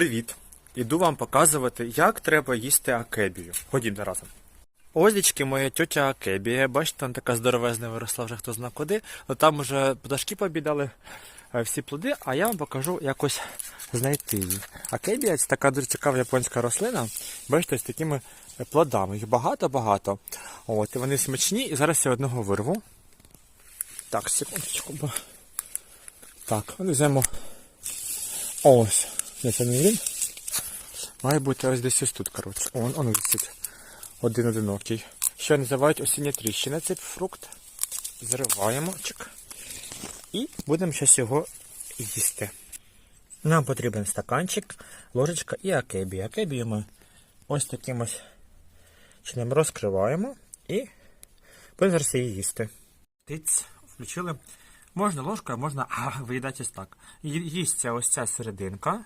Привіт! Іду вам показувати, як треба їсти акебію. Ходімо разом. Ось моя тьотя Акебія. Бачите, там така здоровезна виросла вже хто зна куди. Ну там уже пташки побідали е, всі плоди, а я вам покажу якось знайти її. Акебія це така дуже цікава японська рослина. Бачите, з такими е, плодами. Їх багато-багато. От, і вони смачні, і зараз я одного вирву. Так, секундочку. Так, візьмемо. Ось. Де це не? Має бути ось десь ось тут, коротше. Он, он висить. Один одинокий. Що називають осіння тріщина, цей фрукт. Зриваємо. Чик. І будемо зараз його їсти. Нам потрібен стаканчик, ложечка і акебі. Акебію ми ось таким ось чином розкриваємо і будемо зараз її їсти. Тиць, включили. Можна ложкою, можна а, виїдати ось так. Їсться ось ця серединка.